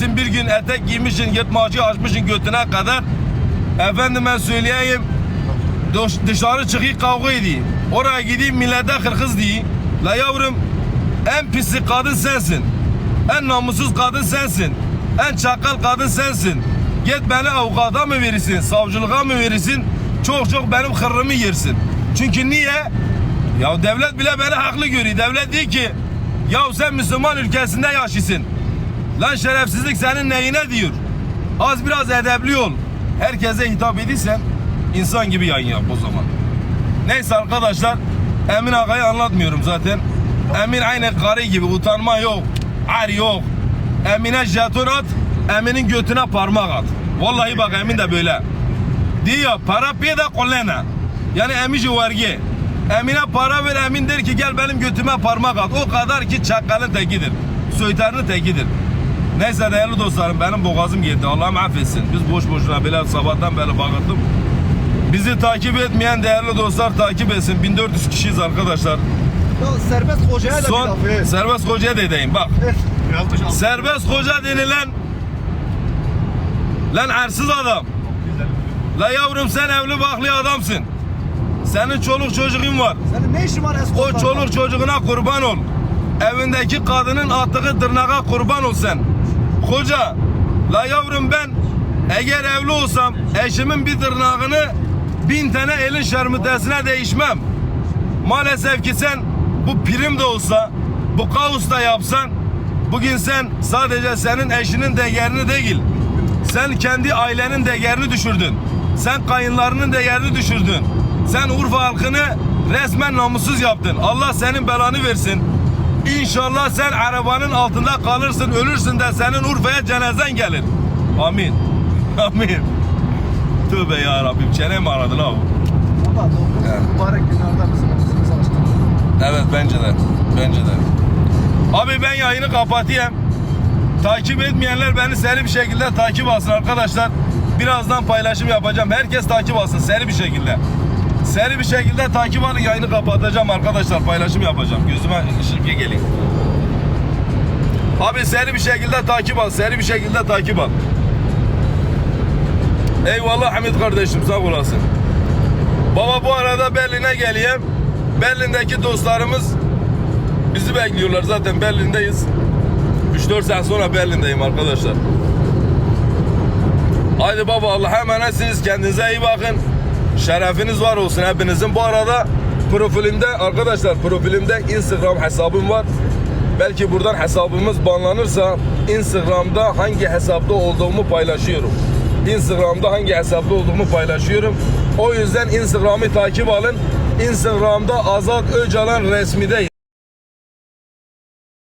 Sen bir gün etek giymişsin, yırtmacı açmışsın götüne kadar. Efendime söyleyeyim, dış- dışarı çıkıp kavga edeyim. Oraya gideyim millete hırkız diyeyim. La yavrum, en pislik kadın sensin. En namussuz kadın sensin. En çakal kadın sensin. Git beni avukata mı verirsin, savcılığa mı verirsin? Çok çok benim hırrımı yersin. Çünkü niye? Ya devlet bile beni haklı görüyor. Devlet diyor ki, ya sen Müslüman ülkesinde yaşısın. Lan şerefsizlik senin neyine diyor. Az biraz edebli ol. Herkese hitap ediysen insan gibi yayın yap o zaman. Neyse arkadaşlar Emin Ağa'yı anlatmıyorum zaten. Emin aynı karı gibi utanma yok. Ar yok. Emine jeton at. Emin'in götüne parmak at. Vallahi bak Emin de böyle. Diyor para pide kolena. Yani emici vergi. Emine para ver Emin der ki gel benim götüme parmak at. O kadar ki çakalın tekidir. Soytarının tekidir. Neyse değerli dostlarım benim boğazım geldi. Allah'ım affetsin. Biz boş boşuna böyle sabahtan beri bakırdım. Bizi takip etmeyen değerli dostlar takip etsin. 1400 kişiyiz arkadaşlar. Ya serbest hocaya da Son bir serbest hoca dedeyim bak. Serbest hoca denilen lan arsız adam. La yavrum sen evli baklı adamsın. Senin çoluk çocuğun var. Senin ne işin var O çoluk çocuğuna kurban ol. Evindeki kadının attığı tırnağa kurban ol sen. Koca, la yavrum ben eğer evli olsam eşimin bir tırnağını bin tane elin şermütesine değişmem. Maalesef ki sen bu prim de olsa, bu kaos da yapsan bugün sen sadece senin eşinin değerini değil, sen kendi ailenin değerini düşürdün. Sen kayınlarının değerini düşürdün. Sen Urfa halkını resmen namussuz yaptın. Allah senin belanı versin. İnşallah sen arabanın altında kalırsın, ölürsün de senin Urfa'ya cenazen gelir. Amin. Amin. Tövbe ya Rabbim. Çenem aradı la bu. Baba doğru. Evet. Mübarek günlerde bizim ağzımızı açtı. Evet bence de. Bence de. Abi ben yayını kapatayım. Takip etmeyenler beni seri bir şekilde takip alsın arkadaşlar. Birazdan paylaşım yapacağım. Herkes takip alsın seri bir şekilde. Seri bir şekilde takip alın yayını kapatacağım arkadaşlar. Paylaşım yapacağım. Gözüme ışık gelin. Abi seri bir şekilde takip al. Seri bir şekilde takip al. Eyvallah Hamit kardeşim sağ olasın. Baba bu arada Berlin'e geleyim. Berlin'deki dostlarımız bizi bekliyorlar zaten Berlin'deyiz. 3-4 saat sonra Berlin'deyim arkadaşlar. Haydi baba Allah'a emanetsiniz. Kendinize iyi bakın. Şerefiniz var olsun hepinizin. Bu arada profilimde arkadaşlar profilimde Instagram hesabım var. Belki buradan hesabımız banlanırsa Instagram'da hangi hesapta olduğumu paylaşıyorum. Instagram'da hangi hesapta olduğumu paylaşıyorum. O yüzden Instagram'ı takip alın. Instagram'da Azat Öcalan resmideyim.